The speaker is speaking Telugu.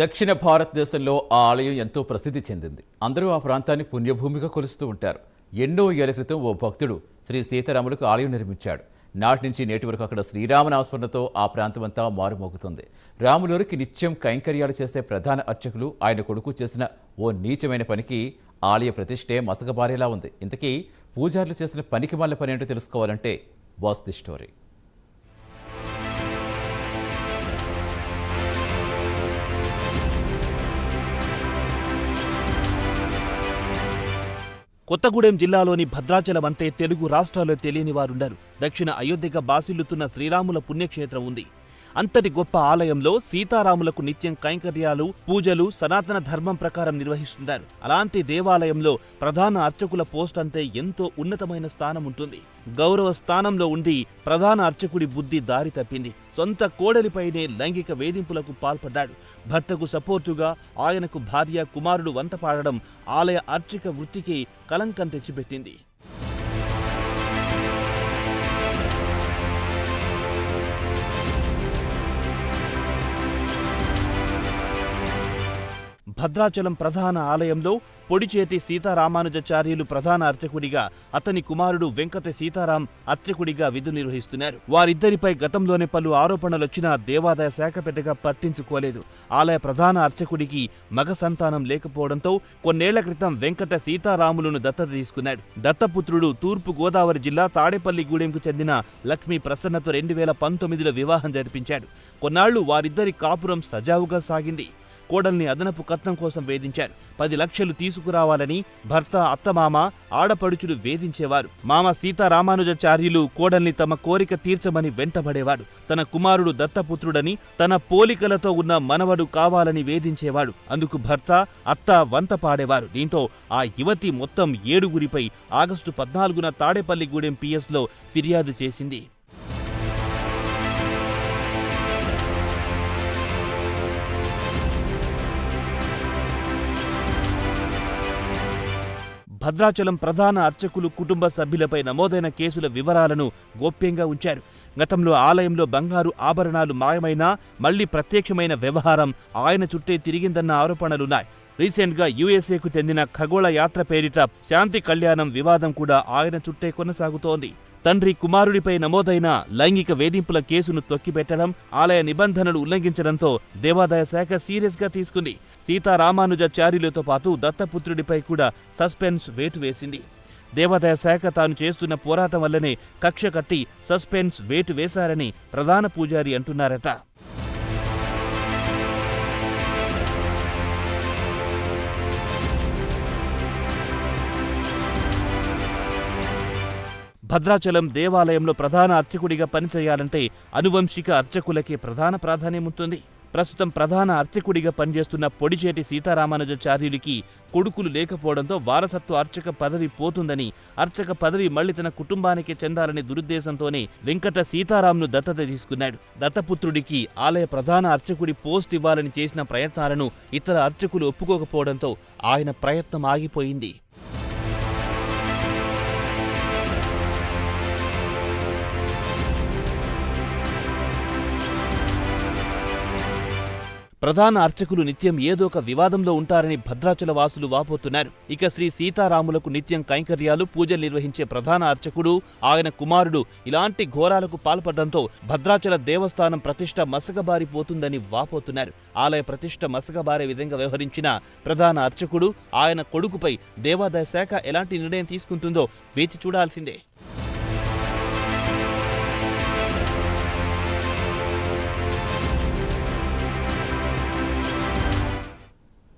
దక్షిణ భారతదేశంలో ఆ ఆలయం ఎంతో ప్రసిద్ధి చెందింది. అందరూ ఆ ప్రాంతాన్ని పుణ్యభూమిగా కొలుస్తూ ఉంటారు. ఎన్నో ఏళ్ళ క్రితం ఓ భక్తుడు శ్రీ సీతారాములకు ఆలయం నిర్మించాడు. నాటి నుంచి నేటి వరకు అక్కడ శ్రీరామనామస్మరణతో ఆ ప్రాంతమంతా మారుమోగుతుంది. రాములూరికి నిత్యం కైంకర్యాలు చేసే ప్రధాన అర్చకులు ఆయన కొడుకు చేసిన ఓ నీచమైన పనికి ఆలయ ప్రతిష్టే మసకబారేలా ఉంది. ఇంతకీ పూజారులు చేసిన పనికి మళ్ళీ పని ఏంటో తెలుసుకోవాలంటే వాస్ ది స్టోరీ. కొత్తగూడెం జిల్లాలోని భద్రాచలం అంటే తెలుగు రాష్ట్రాల్లో తెలియని వారుండరు. దక్షిణ అయోధ్యగా బాసిల్లుతున్న శ్రీరాముల పుణ్యక్షేత్రం ఉంది. అంతటి గొప్ప ఆలయంలో సీతారాములకు నిత్యం కైంకర్యాలు పూజలు సనాతన ధర్మం ప్రకారం నిర్వహిస్తున్నారు అలాంటి దేవాలయంలో ప్రధాన అర్చకుల పోస్ట్ అంటే ఎంతో ఉన్నతమైన స్థానం ఉంటుంది. గౌరవ స్థానంలో ఉండి ప్రధాన అర్చకుడి బుద్ధి దారి తప్పింది. సొంత కోడలిపైనే లైంగిక వేధింపులకు పాల్పడ్డాడు. భర్తకు సపోర్టుగా ఆయనకు భార్య కుమారుడు వంట పాడడం ఆలయ అర్చక వృత్తికి కలంకం తెచ్చిపెట్టింది. భద్రాచలం ప్రధాన ఆలయంలో పొడిచేటి సీతారామానుజాచార్యులు ప్రధాన అర్చకుడిగా అతని కుమారుడు వెంకట సీతారాం అర్చకుడిగా విధులు నిర్వహిస్తున్నారు. వారిద్దరిపై గతంలోనే పలు ఆరోపణలొచ్చినా దేవాదాయ శాఖ పెద్దగా పట్టించుకోలేదు. ఆలయ ప్రధాన అర్చకుడికి మగ సంతానం లేకపోవడంతో కొన్నేళ్ళ క్రితం వెంకట సీతారాములను దత్తత తీసుకున్నాడు. దత్తపుత్రుడు తూర్పు గోదావరి జిల్లా తాడేపల్లిగూడెంకు చెందిన లక్ష్మీ ప్రసన్నతో రెండు వేల పంతొమ్మిదిలో వివాహం జరిపించాడు. కొన్నాళ్ళు వారిద్దరి కాపురం సజావుగా సాగింది. కోడల్ని అదనపు కట్నం కోసం వేధించారు. పది లక్షలు తీసుకురావాలని భర్త అత్తమామ ఆడపడుచులు వేధించేవారు. మామ సీతారామానుజాచార్యులు కోడల్ని తమ కోరిక తీర్చమని వెంటబడేవాడు. తన కుమారుడు దత్తపుత్రుడని తన పోలికలతో ఉన్న మనవడు కావాలని వేధించేవాడు. అందుకు భర్త అత్త వంత పాడేవారు. దీంతో ఆ యువతి మొత్తం ఏడుగురిపై ఆగస్టు పద్నాలుగున తాడేపల్లిగూడెం పిఎస్లో ఫిర్యాదు చేసింది. భద్రాచలం ప్రధాన అర్చకులు కుటుంబ సభ్యులపై నమోదైన కేసుల వివరాలను గోప్యంగా ఉంచారు. గతంలో ఆలయంలో బంగారు ఆభరణాలు మాయమైనా మళ్ళీ ప్రత్యక్షమైన వ్యవహారం ఆయన చుట్టే తిరిగిందన్న ఆరోపణలున్నాయి. రీసెంట్గా యుఎస్ఏకు చెందిన ఖగోళ యాత్ర పేరిట శాంతి కళ్యాణం వివాదం కూడా ఆయన చుట్టే కొనసాగుతోంది. తండ్రి కుమారుడిపై నమోదైన లైంగిక వేధింపుల కేసును తొక్కిపెట్టడం ఆలయ నిబంధనలు ఉల్లంఘించడంతో దేవాదాయ శాఖ సీరియస్గా తీసుకుంది సీతారామానుజాచార్యులతో పాటు దత్తపుత్రుడిపై కూడా సస్పెన్స్ వేటు వేసింది. దేవాదాయ శాఖ తాను చేస్తున్న పోరాటం వల్లనే కక్ష కట్టి సస్పెన్స్ వేటు వేశారని ప్రధాన పూజారి అంటున్నారట. భద్రాచలం దేవాలయంలో ప్రధాన అర్చకుడిగా పనిచేయాలంటే అనువంశిక అర్చకులకే ప్రధాన ప్రాధాన్యం ఉంటుంది. ప్రస్తుతం ప్రధాన అర్చకుడిగా పనిచేస్తున్న పొడిచేటి సీతారామానుజాచార్యులకి కొడుకులు లేకపోవడంతో వారసత్వ అర్చక పదవి పోతుందని అర్చక పదవి మళ్ళీ తన కుటుంబానికి చెందాలనే దురుద్దేశంతోనే వెంకట సీతారాంను దత్తత తీసుకున్నాడు. దత్తపుత్రుడికి ఆలయ ప్రధాన అర్చకుడి పోస్ట్ ఇవ్వాలని చేసిన ప్రయత్నాలను ఇతర అర్చకులు ఒప్పుకోకపోవడంతో ఆయన ప్రయత్నం ఆగిపోయింది. ప్రధాన అర్చకులు నిత్యం ఏదో ఒక వివాదంలో ఉంటారని భద్రాచల వాసులు వాపోతున్నారు. ఇక శ్రీ సీతారాములకు నిత్యం కైంకర్యాలు పూజలు నిర్వహించే ప్రధాన అర్చకుడు ఆయన కుమారుడు ఇలాంటి ఘోరాలకు పాల్పడడంతో భద్రాచల దేవస్థానం ప్రతిష్ట మసకబారిపోతుందని వాపోతున్నారు. ఆలయ ప్రతిష్ట మసకబారే విధంగా వ్యవహరించిన ప్రధాన అర్చకుడు ఆయన కొడుకుపై దేవాదాయ శాఖ ఎలాంటి నిర్ణయం తీసుకుంటుందో వేచి చూడాల్సిందే.